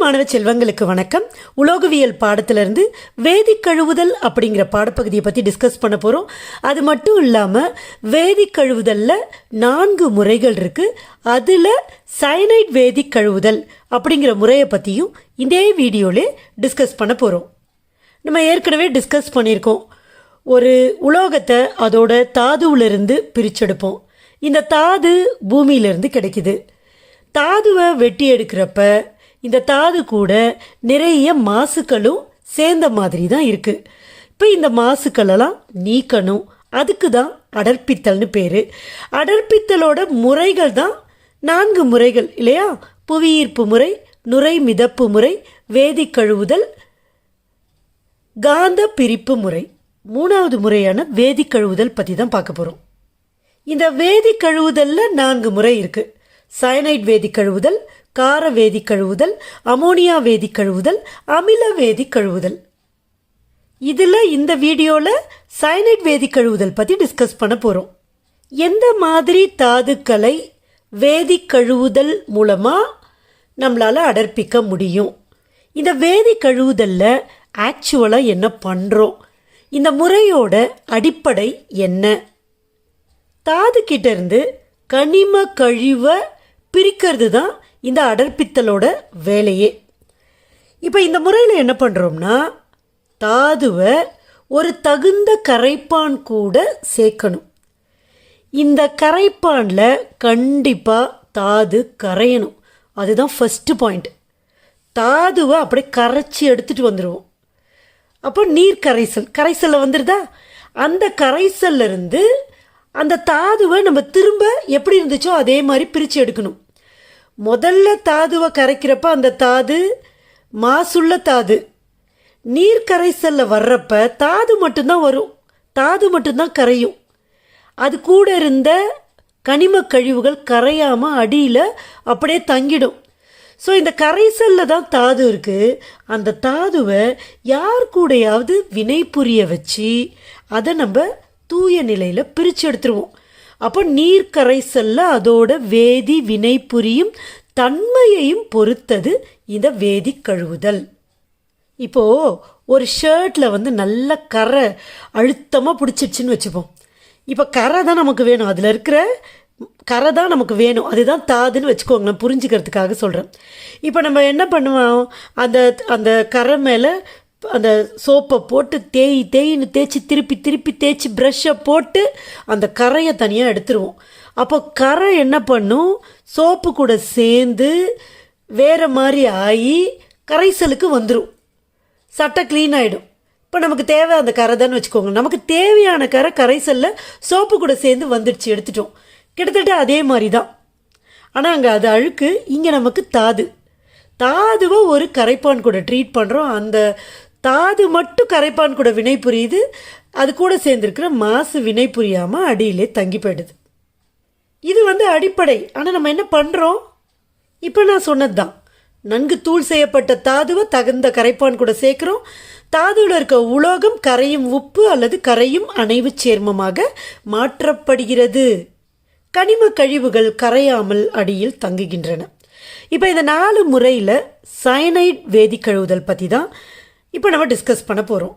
மாணவ செல்வங்களுக்கு வணக்கம். உலோகவியல் பாடத்திலிருந்து வேதி கழுவுதல் அப்படிங்கிற பாடப்பகுதியை பற்றி டிஸ்கஸ் பண்ண போகிறோம் அது மட்டும் இல்லாமல் வேதி கழுவுதலில் நான்கு முறைகள் இருக்குது அதில் சைனைட் வேதி கழுவுதல் அப்படிங்கிற முறையை பற்றியும் இதே வீடியோலே டிஸ்கஸ் பண்ண போகிறோம் நம்ம ஏற்கனவே டிஸ்கஸ் பண்ணியிருக்கோம். ஒரு உலோகத்தை அதோட தாதுவிலிருந்து பிரிச்செடுப்போம். இந்த தாது பூமியிலிருந்து கிடைக்குது. தாதுவை வெட்டி எடுக்கிறப்ப இந்த தாது கூட நிறைய மாசுக்களும் சேர்ந்த மாதிரி தான் இருக்குது இப்போ இந்த மாசுக்களெல்லாம் நீக்கணும். அதுக்கு தான் அடர்ப்பித்தல்னு பேர். அடர்ப்பித்தலோட முறைகள் தான் நான்கு முறைகள் இல்லையா? புவியீர்ப்பு முறை நுரை மிதப்பு முறை வேதிக் கழுவுதல் காந்த பிரிப்பு முறை. மூணாவது முறையான வேதி கழுவுதல் பற்றி தான் பார்க்க போகிறோம் இந்த வேதி கழுவுதலில் நான்கு முறை இருக்குது சயனைட் வேதி கழுவுதல் கார வேதி கழுவுதல் அமோனியா வேதி கழுவுதல் அமில வேதி கழுவுதல். இதில் இந்த வீடியோவில் சைனைட் வேதி கழுவுதல் பற்றி டிஸ்கஸ் பண்ண போகிறோம் எந்த மாதிரி தாதுக்களை வேதி கழுவுதல் மூலமாக நம்மளால் அடர்ப்பிக்க முடியும்? இந்த வேதி கழுவுதலில் ஆக்சுவலாக என்ன பண்ணுறோம் இந்த முறையோட அடிப்படை என்ன? தாதுக்கிட்டேருந்து கனிம கழிவை பிரிக்கிறது தான் இந்த அடர்ப்பித்தலோட வேலையே. இப்போ இந்த முறையில் என்ன பண்ணுறோம்னா தாதுவை ஒரு தகுந்த கரைப்பான் கூட சேர்க்கணும். இந்த கரைப்பானில் கண்டிப்பாக தாது கரையணும். அதுதான் ஃபஸ்ட்டு பாயிண்ட் தாதுவை அப்படியே கரைச்சி எடுத்துகிட்டு வந்துடுவோம் அப்போ நீர் கரைசல் கரைசலில் வந்துடுதா அந்த கரைசல்லேருந்து அந்த தாதுவை நம்ம திரும்ப எப்படி இருந்துச்சோ அதே மாதிரி பிரித்து எடுக்கணும். முதல்ல தாதுவை கரைக்கிறப்ப அந்த தாது மாசுள்ள தாது. நீர் கரைசலில் வர்றப்ப தாது மட்டும்தான் வரும். தாது மட்டும்தான் கரையும். அது கூட இருந்த கனிம கழிவுகள் கரையாமல் அடியில் அப்படியே தங்கிடும். ஸோ இந்த கரைசலில் தான் தாது இருக்குது அந்த தாதுவை யார் கூடையாவது வினை புரிய வச்சு அதை நம்ம தூய நிலையில் பிரித்து எடுத்துருவோம். அப்போ நீர் கரைசலில் அதோட வேதி வினை புரியும் தன்மையையும் பொறுத்தது இந்த வேதி கழுவுதல். இப்போது ஒரு ஷர்ட்டில் வந்து நல்ல கரை அழுத்தமாக பிடிச்சிடுச்சின்னு வச்சுப்போம். இப்போ கரை தான் நமக்கு வேணும். அதில் இருக்கிற கரை தான் நமக்கு வேணும். அதுதான் தாதுன்னு வச்சுக்கோங்களேன் புரிஞ்சுக்கிறதுக்காக சொல்கிறேன் இப்போ நம்ம என்ன பண்ணுவோம்? அந்த அந்த கரை மேலே அந்த சோப்பை போட்டு தேய் தேயின்னு தேய்ச்சி திருப்பி திருப்பி தேய்ச்சி ப்ரஷ்ஷை போட்டு அந்த கரையை தனியாக எடுத்துருவோம். அப்போ கரை என்ன பண்ணும்? சோப்பு கூட சேர்ந்து வேறு மாதிரி ஆகி கரைசலுக்கு வந்துடும் சட்டை க்ளீன் ஆகிடும் இப்போ நமக்கு தேவை அந்த கரை தான் வச்சுக்கோங்க. நமக்கு தேவையான கரை கரைசலில் சோப்பு கூட சேர்ந்து வந்துடுச்சு எடுத்துட்டோம். கிட்டத்தட்ட அதே மாதிரி தான். ஆனால் அங்கே அது அழுக்கு இங்கே நமக்கு தாது. தாதுவை ஒரு கரைப்பான் கூட ட்ரீட் பண்ணுறோம் அந்த தாது மட்டும் கரைப்பான் கூட வினை புரியுது. அது கூட சேர்ந்துருக்கிற மாசு வினை புரியாமல் அடியிலே தங்கி போயிடுது. இது வந்து அடிப்படை. ஆனால் நம்ம என்ன பண்ணுறோம் இப்போ நான் சொன்னது தான் நன்கு தூள் செய்யப்பட்ட தாதுவை தகுந்த கரைப்பான் கூட சேர்க்குறோம். தாதுவில் இருக்க உலோகம் கரையும் உப்பு அல்லது கரையும் அணைவு சேர்மமாக மாற்றப்படுகிறது. கனிம கழிவுகள் கரையாமல் அடியில் தங்குகின்றன. இப்போ இந்த நாலு முறையில் சயனைட் வேதி கழுவுதல் பற்றி தான் இப்போ நம்ம டிஸ்கஸ் பண்ண போகிறோம்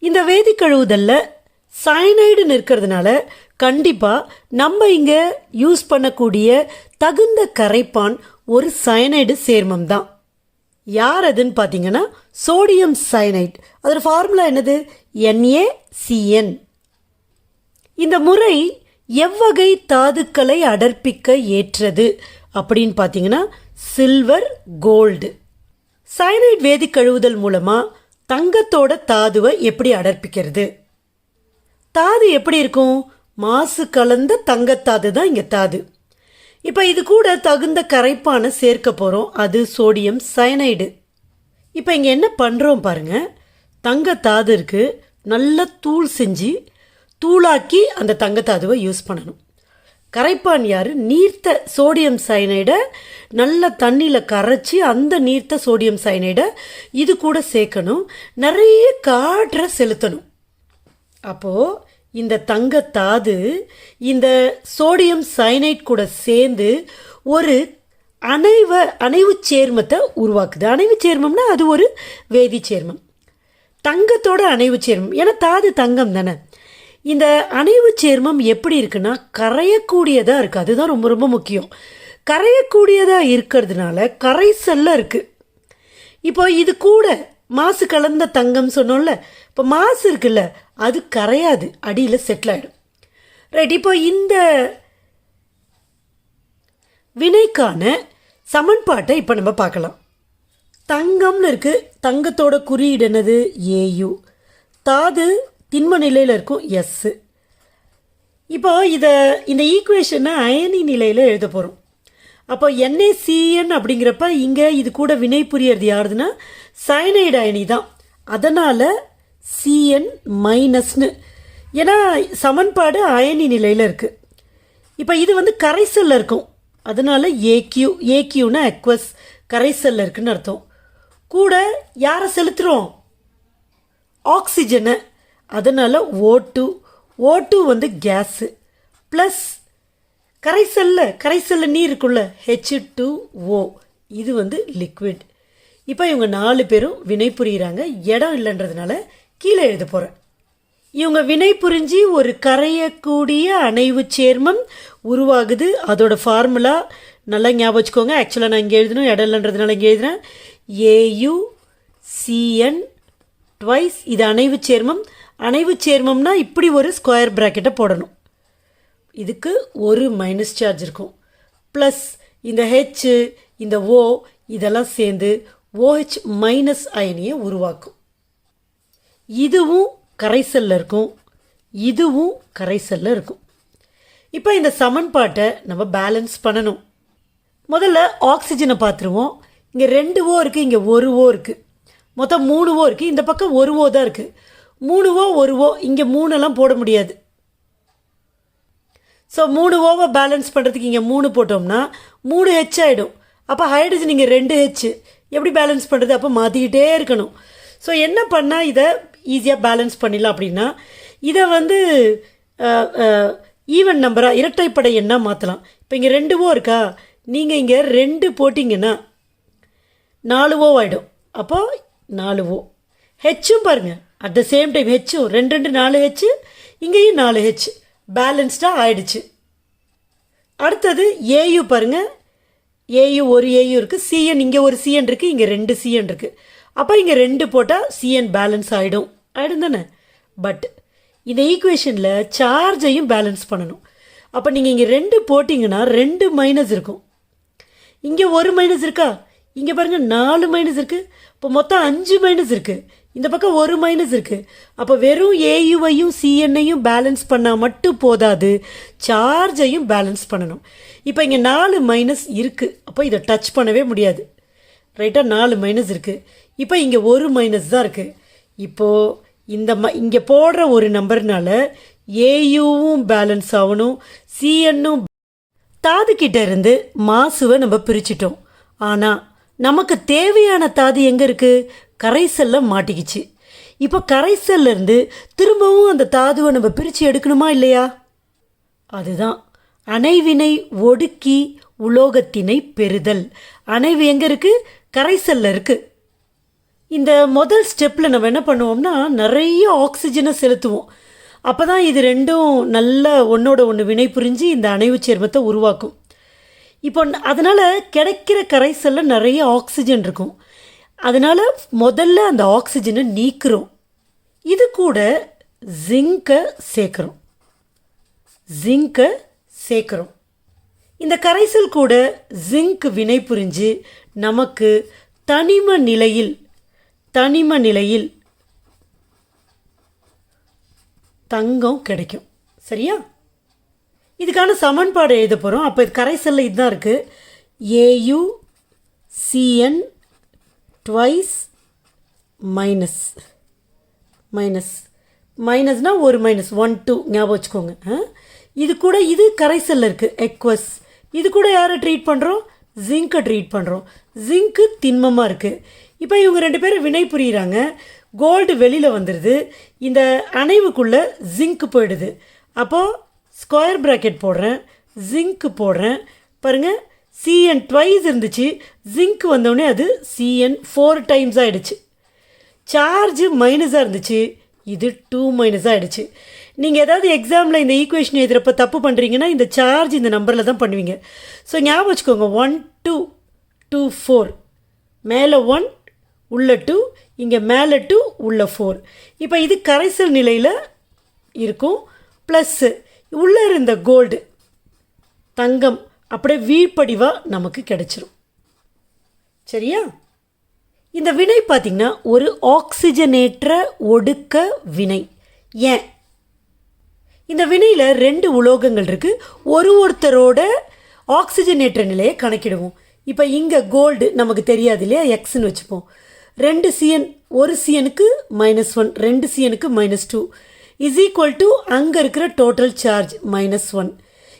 இந்த வேதி கழுவுதலில் சயனைடுன்னு இருக்கிறதுனால கண்டிப்பாக நம்ம இங்கே யூஸ் பண்ணக்கூடிய தகுந்த கரைப்பான் ஒரு சயனைடு சேர்மம் தான். யார் அதுன்னு பார்த்தீங்கன்னா சோடியம் சயனைட் அதோட ஃபார்முலா என்னது? என்ஏசிஎன் இந்த முறை எவ்வகை தாதுக்களை அடர்ப்பிக்க ஏற்றது அப்படின்னு பார்த்தீங்கன்னா சில்வர் கோல்டு சயனைட் வேதி கழுவுதல் மூலமாக தங்கத்தோட தாதுவை எப்படி அடர்ப்பிக்கிறது? தாது எப்படி இருக்கும்? மாசு கலந்த தங்கத்தாது தான் இங்கே தாது. இப்போ இது கூட தகுந்த கரைப்பான சேர்க்க போகிறோம் அது சோடியம் சயனைடு இப்போ இங்கே என்ன பண்ணுறோம் பாருங்க. தங்கத்தாது இருக்குது நல்லா தூள் செஞ்சு தூளாக்கி அந்த தங்கத்தாதுவை யூஸ் பண்ணணும். கரைப்பான் யார்? நீர்த்த சோடியம் சயனைடை நல்ல தண்ணியில் கரைச்சி அந்த நீர்த்த சோடியம் சயனைடை இது கூட சேர்க்கணும். நிறைய காற்றை செலுத்தணும். அப்போது இந்த தங்கத்தாது இந்த சோடியம் சயனைட் கூட சேர்ந்து ஒரு அணைவ அணைவு சேர்மத்தை உருவாக்குது. அணைவு சேர்மம்னா அது ஒரு வேதி சேர்மம். தங்கத்தோட அணைவு சேர்மம். ஏன்னா தாது தங்கம் தானே. இந்த அணைவு சேர்மம் எப்படி இருக்குன்னா கரையக்கூடியதாக இருக்குது அதுதான் ரொம்ப ரொம்ப முக்கியம். கரையக்கூடியதாக இருக்கிறதுனால கரைசல்ல இருக்குது இப்போ இது கூட மாசு கலந்த தங்கம் சொன்னோம்ல இப்போ மாசு இருக்குல்ல அது கரையாது அடியில் செட்டில் ஆகிடும் ரைட் இப்போ இந்த வினைக்கான சமன்பாட்டை இப்போ நம்ம பார்க்கலாம். தங்கம்னு இருக்குது தங்கத்தோட குறியீடு என்னது? ஏயு தாது திண்ம நிலையில் இருக்கும் எஸ்ஸு இப்போ இதை இந்த ஈக்குவேஷனை அயனி நிலையில் எழுத போகிறோம் அப்போ என்ஏசிஎன் அப்படிங்கிறப்ப இங்கே இது கூட வினை புரியறது யாருதுன்னா சயனைடு அயனி தான். அதனால் சிஎன் மைனஸ்னு ஏன்னா சமன்பாடு அயனி நிலையில் இருக்குது இப்போ இது வந்து கரைசல்ல இருக்கும். அதனால் ஏக்யூ ஏக்யூனா அக்வஸ் கரைசல்ல இருக்குன்னு அர்த்தம். கூட யாரை செலுத்துகிறோம் ஆக்சிஜனை அதனால் ஓ டூ ஓ டூ வந்து கேஸு ப்ளஸ் கரைசல்ல கரைசல்ல நீர் இருக்குல்ல ஹெச் டூ ஓ இது வந்து லிக்விட் இப்போ இவங்க நாலு பேரும் வினை புரிகிறாங்க இடம் இல்லைன்றதுனால கீழே எழுத போகிறேன் இவங்க வினை புரிஞ்சு ஒரு கரையக்கூடிய அணைவு சேர்மம் உருவாகுது. அதோட ஃபார்முலா நல்லா ஞாபகம் வச்சுக்கோங்க. ஆக்சுவலாக நான் இங்கே எழுதணும் இடம் இல்லைன்றதுனால இங்கே எழுதுறேன். ஏயு சிஎன் ட்வைஸ் இது அணைவு சேர்மம். அணைவு சேர்மம்னா இப்படி ஒரு ஸ்கொயர் ப்ராக்கெட்டை போடணும். இதுக்கு ஒரு மைனஸ் சார்ஜ் இருக்கும். ப்ளஸ் இந்த ஹெச் இந்த ஓ இதெல்லாம் சேர்ந்து ஓஹெச் மைனஸ் அயனியை உருவாக்கும். இதுவும் கரைசல்ல இருக்கும். இதுவும் கரைசல்ல இருக்கும். இப்போ இந்த சமன்பாட்டை நம்ம பேலன்ஸ் பண்ணணும். முதல்ல ஆக்சிஜனை பார்த்துருவோம். இங்கே ரெண்டு ஓ இருக்குது இங்கே ஒரு ஓ இருக்குது மொத்தம் மூணு ஓ இருக்குது இந்த பக்கம் ஒரு ஓ தான் இருக்குது மூணுவோ ஒருவோ ஒரு ஓ இங்கே மூணெல்லாம் போட முடியாது. ஸோ மூணு ஓவை பேலன்ஸ் பண்ணுறதுக்கு இங்கே மூணு போட்டோம்னா மூணு ஹெச் ஆகிடும் அப்போ ஹைட்ரஜன் இங்கே ரெண்டு ஹெச் எப்படி பேலன்ஸ் பண்ணுறது அப்போ மாற்றிக்கிட்டே இருக்கணும். ஸோ என்ன பண்ணால் இதை ஈஸியாக பேலன்ஸ் பண்ணிடலாம் அப்படின்னா இதை வந்து ஈவன் நம்பராக இரட்டைப்படை எண்ணாக மாற்றலாம் இப்போ இங்கே ரெண்டு ஓ இருக்கா? நீங்கள் இங்கே ரெண்டு போட்டிங்கன்னா நாலு ஓ ஆகிடும் அப்போ நாலு ஓ ஹெச்சும் பாருங்கள் அட் த சேம் டைம் ஹெச்சும் ரெண்டு ரெண்டு நாலு ஹெச்சு இங்கேயும் நாலு ஹெச் பேலன்ஸ்டாக ஆயிடுச்சு. அடுத்தது ஏயு பாருங்க. ஏயு ஒரு ஏயு இருக்குது சிஎன் இங்கே ஒரு சிஎன் இருக்குது இங்கே ரெண்டு சிஎன் இருக்குது அப்போ இங்கே ரெண்டு போட்டால் சிஎன் பேலன்ஸ் ஆகிடும் ஆகிடும் தானே? பட் இந்த ஈக்குவேஷனில் சார்ஜையும் பேலன்ஸ் பண்ணணும். அப்போ நீங்கள் இங்கே ரெண்டு போட்டிங்கன்னா ரெண்டு மைனஸ் இருக்கும். இங்கே ஒரு மைனஸ் இருக்கா? இங்கே பாருங்கள் நாலு மைனஸ் இருக்குது இப்போ மொத்தம் அஞ்சு மைனஸ் இருக்குது இந்த பக்கம் ஒரு மைனஸ் இருக்குது அப்போ வெறும் ஏயுவையும் சிஎன்னையும் பேலன்ஸ் பண்ணால் மட்டும் போதாது. சார்ஜையும் பேலன்ஸ் பண்ணணும். இப்போ இங்கே நாலு மைனஸ் இருக்குது அப்போ இதை டச் பண்ணவே முடியாது. ரைட்டாக நாலு மைனஸ் இருக்குது இப்போ இங்கே ஒரு மைனஸ் தான் இருக்குது இப்போது இந்த ம இங்கே போடுற ஒரு நம்பர்னால ஏயுவும் பேலன்ஸ் ஆகணும். சிஎன்னும் தாது கிட்ட இருந்து மாசுவை நம்ம பிரிச்சிட்டோம். ஆனால் நமக்கு தேவையான தாது எங்கே இருக்குது கரைசல்ல மாட்டிக்கிச்சு. இப்போ கரைசல்லேருந்து திரும்பவும் அந்த தாதுவை நம்ம பிரித்து எடுக்கணுமா இல்லையா? அதுதான். அணைவினை ஒடுக்கி உலோகத்தினை பெறுதல். அணைவு எங்கே இருக்குது கரைசல்ல இருக்குது இந்த முதல் ஸ்டெப்பில் நம்ம என்ன பண்ணுவோம்னா நிறைய ஆக்சிஜனை செலுத்துவோம். அப்போ தான் இது ரெண்டும் நல்ல ஒன்றோட ஒன்று வினை புரிஞ்சு இந்த அணைவு சேர்மத்தை உருவாக்கும். இப்போ அதனால் கிடைக்கிற கரைசலில் நிறைய ஆக்சிஜன் இருக்கும். அதனால் முதல்ல அந்த ஆக்சிஜனை நீக்கிறோம். இது கூட ஜிங்கை சேர்க்குறோம். ஜிங்கை சேர்க்குறோம். இந்த கரைசல் கூட ஜிங்க் வினை புரிஞ்சு நமக்கு தனிம நிலையில் தனிம நிலையில் தங்கம் கிடைக்கும். சரியா? இதுக்கான சமன்பாடு எழுத போகிறோம் அப்போ இது கரைசலில் இதுதான் இருக்குது AU CN twice minus minus மைனஸ்னால் ஒரு மைனஸ் ஒன் டூ ஞாபகம் வச்சுக்கோங்க. ஆ? இது கூட இது கரைசலில் இருக்குது எக்வஸ் இது கூட யாரை ட்ரீட் பண்ணுறோம் ஜிங்கை ட்ரீட் பண்ணுறோம் ஜிங்க்கு திண்மமாக இருக்குது இப்போ இவங்க ரெண்டு பேரும் வினை புரியிறாங்க. கோல்டு வெளியில் வந்துடுது இந்த அணைவுக்குள்ளே ஜிங்க் போயிடுது. அப்போது ஸ்கொயர் ப்ராக்கெட் போடுறேன் ஜிங்க்கு போடுறேன். பாருங்கள் சிஎன் ட்வைஸ் இருந்துச்சு. ஜிங்க் வந்தோடனே அது சிஎன் ஃபோர் டைம்ஸ் ஆகிடுச்சு சார்ஜ் மைனஸாக இருந்துச்சு. இது டூ மைனஸாக ஆகிடுச்சு நீங்கள் ஏதாவது எக்ஸாமில் இந்த ஈக்குவேஷன் எழுதுகிறப்ப தப்பு பண்ணுறீங்கன்னா இந்த சார்ஜ் இந்த நம்பரில் தான் பண்ணுவீங்க. ஸோ ஞாபகம் வச்சுக்கோங்க ஒன் டூ டூ ஃபோர் மேலே ஒன் உள்ள டூ இங்கே மேலே டூ உள்ள ஃபோர் இப்போ இது கரைசல் நிலையில் இருக்கும். ப்ளஸ்ஸு உள்ளே இருந்த கோல்டு தங்கம் அப்படியே வீழ்படிவாக நமக்கு கிடச்சிரும். சரியா? இந்த வினை பார்த்திங்கன்னா ஒரு ஆக்சிஜனேற்ற ஒடுக்க வினை. ஏன்? இந்த வினையில் ரெண்டு உலோகங்கள் இருக்குது ஒரு ஒருத்தரோட ஆக்சிஜனேற்ற நிலையை கணக்கிடுவோம். இப்போ இங்கே கோல்டு நமக்கு தெரியாது இல்லையா? எக்ஸ்ன்னு வச்சுப்போம். ரெண்டு சிஎன் ஒரு சிஎனுக்கு மைனஸ் ஒன் ரெண்டு சிஎனுக்கு minus two is equal to அங்கே இருக்கிற டோட்டல் சார்ஜ் மைனஸ் ஒன்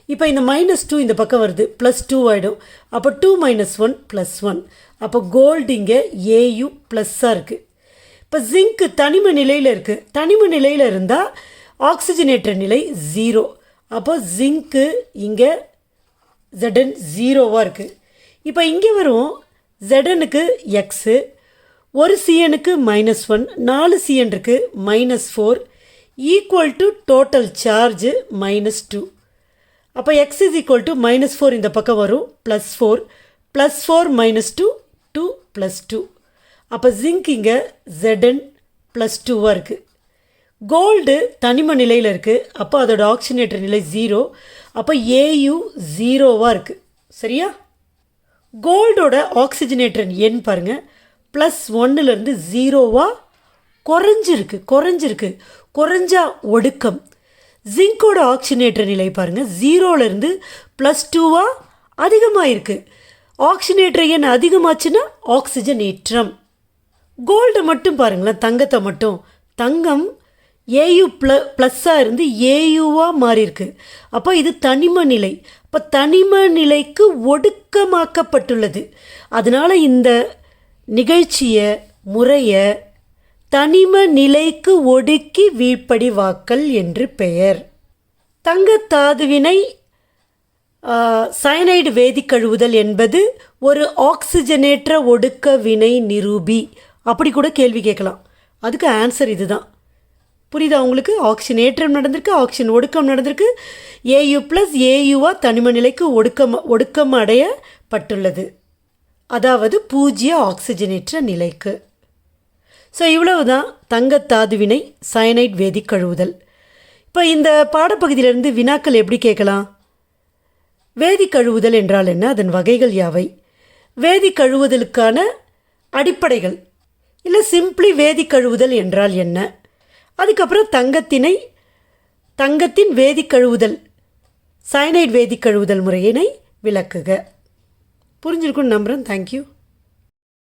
இப்போ இந்த மைனஸ் டூ இந்த பக்கம் வருது ப்ளஸ் டூ ஆகிடும் அப்போ two minus one plus one அப்போ கோல்டு இங்கே ஏயு ப்ளஸ்ஸாக இருக்குது இப்போ ஜிங்க்கு தனிம நிலையில் இருக்குது தனிம நிலையில் இருந்தால் ஆக்சிஜனேற்ற நிலை ஜீரோ அப்போ ஜிங்க்கு இங்கே ஜெடன் ஜீரோவாக இருக்குது இப்போ இங்கே வரும் ஜெடனுக்கு எக்ஸு ஒரு சிஎனுக்கு மைனஸ் ஒன் நாலு சிஎன் இருக்குது minus four equal to total charge minus two அப்போ x is equal to minus four இந்த பக்கம் வரும் plus four plus four minus two two plus two அப்போ ஜிங்க் இங்கே ஜெடன் ப்ளஸ் டூவாக இருக்குது கோல்டு தனிம நிலையில் இருக்குது அப்போ அதோட ஆக்சிஜனேட்டர் நிலை ஜீரோ அப்போ ஏயு ஜீரோவாக இருக்குது சரியா? கோல்டோட ஆக்சிஜனேட்டர் எண் பாருங்கள் ப்ளஸ் ஒன்னுலேருந்து ஜீரோவாக குறைஞ்சிருக்கு குறைஞ்சிருக்கு. குறைஞ்சா ஒடுக்கம். ஜிங்கோட ஆக்சினேட்டர் நிலை பாருங்கள் ஜீரோலேருந்து ப்ளஸ் டூவாக அதிகமாக இருக்குது ஆக்சினேட்டர் எண் அதிகமாச்சுன்னா ஆக்சிஜனேற்றம் கோல்டு மட்டும் பாருங்களேன் தங்கத்தை மட்டும். தங்கம் ஏயு ப்ள ப்ளஸ்ஸாக இருந்து ஏயுவாக மாறியிருக்கு. அப்போ இது தனிம நிலை. அப்போ தனிம நிலைக்கு ஒடுக்கமாக்கப்பட்டுள்ளது. அதனால் இந்த நிகழ்ச்சியை முறையை தனிம நிலைக்கு ஒடுக்கி வீழ்ப்படிவாக்கல் என்று பெயர். தங்கத்தாதுவினை சயனைடு வேதி கழுவுதல் என்பது ஒரு ஆக்சிஜனேற்ற ஒடுக்க வினை நிரூபி. அப்படி கூட கேள்வி கேட்கலாம். அதுக்கு ஆன்சர் இதுதான். புரியுதா உங்களுக்கு? ஆக்சிஜன் ஏற்றம் நடந்திருக்கு ஆக்சிஜன் ஒடுக்கம் நடந்திருக்கு. ஏயு ப்ளஸ் ஏயுவா தனிம நிலைக்கு ஒடுக்கம் ஒடுக்கம் அடையப்பட்டுள்ளது. அதாவது பூஜ்ய ஆக்சிஜனேற்ற நிலைக்கு. ஸோ இவ்வளவு தான் தங்கத்தாதுவினை சயனைட் வேதி கழுவுதல். இப்போ இந்த பாடப்பகுதியிலிருந்து வினாக்கள் எப்படி கேட்கலாம்? வேதி கழுவுதல் என்றால் என்ன? அதன் வகைகள் யாவை? வேதி கழுவுதலுக்கான அடிப்படைகள். இல்லை சிம்பிளி வேதி கழுவுதல் என்றால் என்ன? அதுக்கப்புறம் தங்கத்தினை தங்கத்தின் வேதி கழுவுதல் சயனைட் வேதி கழுவுதல் முறையினை விளக்குக. புரிஞ்சிருக்குன்னு நம்புகிறேன் தேங்க்யூ